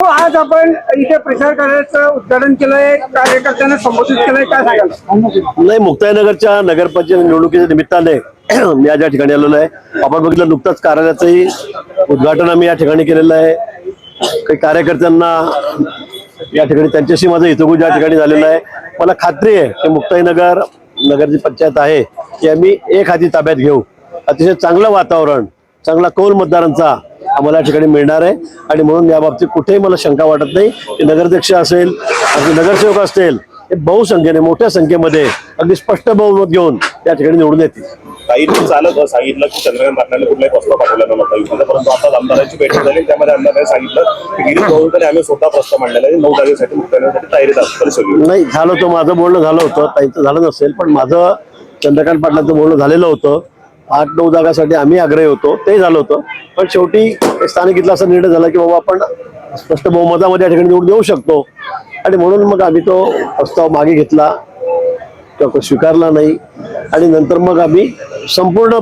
हो, आज आपण इथे प्रचार कार्याचं उद्घाटन केलंय कार्यकर्त्यांना संबोधित केलंय काय सांगाल? नाही मुक्ताईनगरच्या नगरपंचायत निवडणुकीच्या निमित्ताने मी आज या ठिकाणी आलेलो आहे. आपण बघितलं नुकतंच कार्यालयाचंही उद्घाटन आम्ही या ठिकाणी केलेलं आहे. काही कार्यकर्त्यांना या ठिकाणी त्यांच्याशी माझं हितगुज या ठिकाणी झालेलं आहे. मला खात्री आहे की मुक्ताईनगर नगर जी पंचायत आहे ती आम्ही एक हाती ताब्यात घेऊ. अतिशय चांगलं वातावरण चांगला कौल मतदारांचा आम्हाला या ठिकाणी मिळणार आहे. आणि म्हणून या बाबतीत कुठेही मला शंका वाटत नाही. की नगराध्यक्ष असेल नगरसेवक असतील हे बहुसंख्येने मोठ्या संख्येमध्ये अगदी स्पष्ट बहुमत घेऊन या ठिकाणी निवडून येतील. काही झालं सांगितलं की चंद्रकांत पाटलांनी कुठलाही प्रस्ताव पाठवला नव्हता युतीचा परंतु आता आमदारांची बैठक झाली त्यामध्ये आमदारांनी सांगितलं की गिरीश गोविंकरने आम्ही स्वतः प्रस्ताव मांडलेला आहे. नऊ जागेसाठी मुक्ताईसाठी तयारी दाखवली सगळी. नाही झालं होतं. माझं बोलणं झालं होतं. ताईचं झालं नसेल पण माझं चंद्रकांत पाटलांचं बोलणं झालेलं होतं. आठ नऊ जागासाठी आम्ही आग्रही होतो. ते झालं होतं. पण शेवटी स्थानिक इथला असा निर्णय झाला की बाबा आपण स्पष्ट बहुमतामध्ये या ठिकाणी निवडून देऊ शकतो. आणि म्हणून मग आम्ही तो प्रस्ताव मागे घेतला. तो स्वीकारला नाही. आणि नंतर मग आम्ही संपूर्ण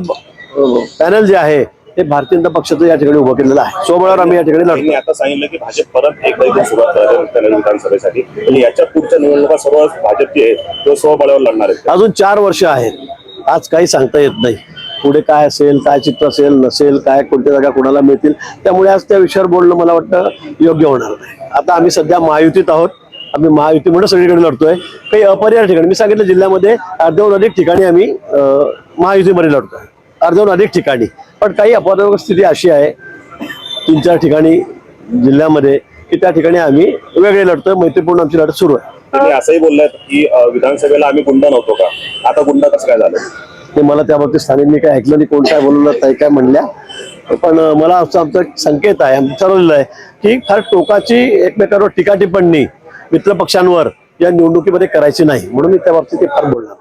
पॅनल जे आहे ते भारतीय जनता पक्षाचं या ठिकाणी उभं केलेलं आहे. सोबळावर आम्ही या ठिकाणी त्यांनी आता सांगितलं की भाजप परत एकदा सुरुवात मुक्ताईनगर विधानसभेसाठी. आणि याच्या पुढच्या निवडणुका सर्व भाजपची आहे तो स्वबळावर लढणार आहे अजून चार वर्ष आहेत. आज काही सांगता येत नाही. पुढे काय असेल काय चित्र असेल नसेल काय कोणत्या जागा कोणाला मिळतील त्यामुळे आज त्या विषयावर बोलणं मला वाटतं योग्य होणार नाही. आता आम्ही सध्या महायुतीत आहोत. आम्ही महायुती म्हणून सगळीकडे लढतोय. काही अपरिहार ठिकाणी मी सांगितलं जिल्ह्यामध्ये अर्ध्याहून अधिक ठिकाणी आम्ही महायुतीमध्ये लढतोय. अर्ध्याहून अधिक ठिकाणी. पण काही अपवादात्मक स्थिती अशी आहे तीन चार ठिकाणी जिल्ह्यामध्ये की त्या ठिकाणी आम्ही वेगळे लढतोय मैत्रीपूर्ण आमची लढत सुरू आहे. असंही बोलल्यात की विधानसभेला आम्ही गुंड नव्हतो का? आता गुंड कसं काय झालं? ते मला त्या बाबतीत स्थानिकनी काय ऐकलं नाही कोण काय बोलवलं ताई काय म्हणल्या. पण मला असं आमचा एक संकेत आहे आम्ही ठरवलेलं आहे की फार टोकाची एकमेकांवर टीका टिप्पणी मित्र पक्षांवर या निवडणुकीमध्ये करायची नाही म्हणून मी त्या बाबतीत ते फार बोलणार.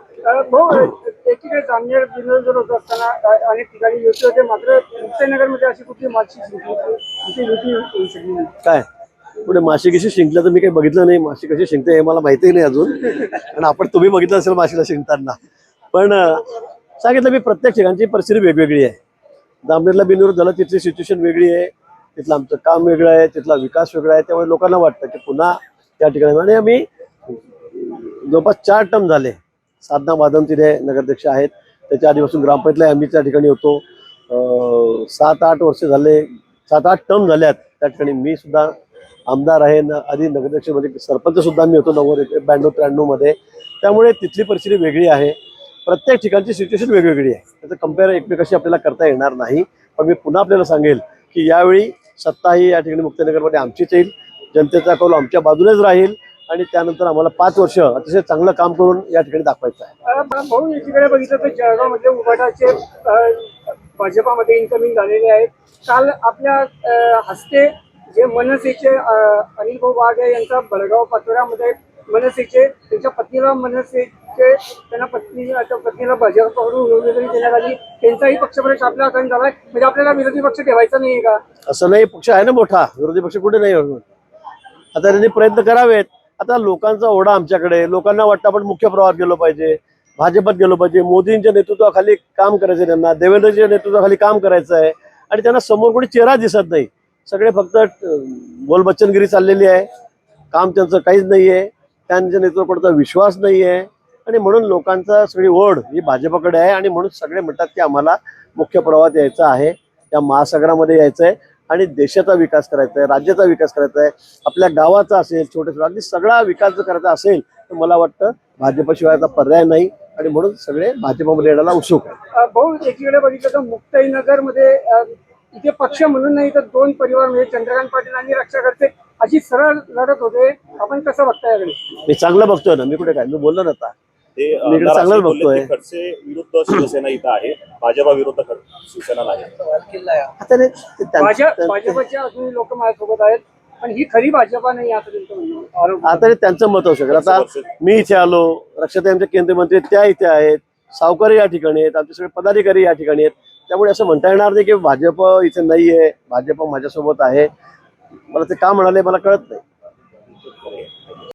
शकली नाही? काय? पुढे माशी कशी शिंकलं तर मी काही बघितलं नाही माशी कशी शिंकते हे मला माहिती नाही अजून. आणि आपण तुम्ही बघितलं असेल माशीला शिंकताना. पण सांगितलं मी प्रत्येक ठिकाणची परिस्थिती वेगवेगळी आहे. दामनेरला बिनविरोध झालं तिथली सिच्युएशन वेगळी आहे. तिथलं आमचं काम वेगळं आहे तिथला विकास वेगळा आहे. त्यामुळे लोकांना वाटतं की पुन्हा त्या ठिकाणी आणि आम्ही जवळपास चार टर्म झाले. साधना वादन तिथे नगराध्यक्ष आहेत. त्याच्या आधीपासून ग्रामपंचायतला आम्ही त्या ठिकाणी होतो. सात आठ वर्ष झाले. सात आठ टर्म झाल्यात. त्या ठिकाणी मी सुद्धा आमदार आहे. न आधी नगराध्यक्ष म्हणजे सरपंच सुद्धा मी होतो. नव्वद ब्याण्णव त्र्याण्णवमध्ये. त्यामुळे तिथली परिस्थिती वेगळी आहे. प्रत्येक ठिकाणची सिच्युएशन वेगवेगळी आहे. त्याचं कंपेअर एकमेकाशी आपल्याला करता येणार नाही. पण मी पुन्हा आपल्याला सांगेल की यावेळी सत्ता ही या ठिकाणी मुक्तनगरमध्ये आमचीच येईल. जनतेचा कौल आमच्या बाजूनेच राहील आणि त्यानंतर आम्हाला पाच वर्ष अतिशय चांगलं काम करून या ठिकाणी दाखवायचं आहे. भाऊ एकीकडे बघितलं तर जळगावमध्ये उभाटाचे भाजपामध्ये इन्कमिंग झालेले आहेत. काल आपल्या हस्ते जे मनसेचे अनिल भाऊ वाघ यांचा बडगाव पाचोऱ्यामध्ये मनसेचे त्यांच्या पत्नीला मनसेचे त्यांना पत्नी आता पत्नीला भाजपकडून तरी देण्यात आली त्यांचाही पक्षप्रवेश आपल्या हाताने झालाय. म्हणजे आपल्याला विरोधी पक्ष ठेवायचा नाही का? असं नाही पक्ष आहे ना मोठा. विरोधी पक्ष कुठे नाही आता त्यांनी प्रयत्न करावेत. आता लोकांचा ओढा आमच्याकडे. लोकांना वाटतं आपण मुख्य प्रवाहात गेलो पाहिजे. भाजपात गेलो पाहिजे. मोदींच्या नेतृत्वाखाली काम करायचं त्यांना. देवेंद्रजीच्या नेतृत्वाखाली काम करायचं आहे आणि त्यांना समोर कोणी चेहरा दिसत नाही. सगळे फक्त अं, बोलबच्चनगिरी चाललेली आहे. काम त्यांचं काहीच नाही आहे त्यांच्या नेतृत्वाकडचा विश्वास नाही आहे आणि म्हणून लोकांचा सगळी ओढ ही भाजपाकडे आहे आणि म्हणून सगळे म्हणतात की आम्हाला मुख्य प्रवाहात यायचं आहे या महासागरामध्ये यायचं आहे आणि देशाचा विकास करायचा आहे राज्याचा विकास करायचा आहे आपल्या गावाचा असेल छोटे छोटे अगदी सगळा विकास जर करायचा असेल तर मला वाटतं भाजपशिवायचा पर्याय नाही आणि म्हणून सगळे भाजपमध्ये येण्याला उत्सुक आहे भाऊ एकीकडे बघितलं तर मुक्ताईनगरमध्ये अ, इथे पक्ष म्हणून नाही तर दोन परिवार म्हणजे चंद्रकांत पाटील आणि रक्षा करते अशी सरळ लढत होते. आपण कसं बघता याकडे? मी चांगलं बघतोय ना मी कुठे काय? मी बोललो ना आता. ते चांगलंच बोलले बघतोय. खडसे विरुद्ध शिवसेना इथं आहे. भाजपा विरुद्ध शिवसेना नाही. भाजपचे लोक माझ्यासोबत आहेत पण ही खरी भाजपा नाही आता त्यांचं मत असू शकेल. आता मी इथे आलो रक्षाताई आमचे केंद्रीय मंत्री त्या इथे आहेत सावकारी या ठिकाणी आहेत आमचे सगळे पदाधिकारी या ठिकाणी आहेत. त्यामुळे असं म्हणता येणार नाही की भाजप इथे नाहीये भाजप माझ्यासोबत आहे. मला ते का म्हणाले मला कळत नाही.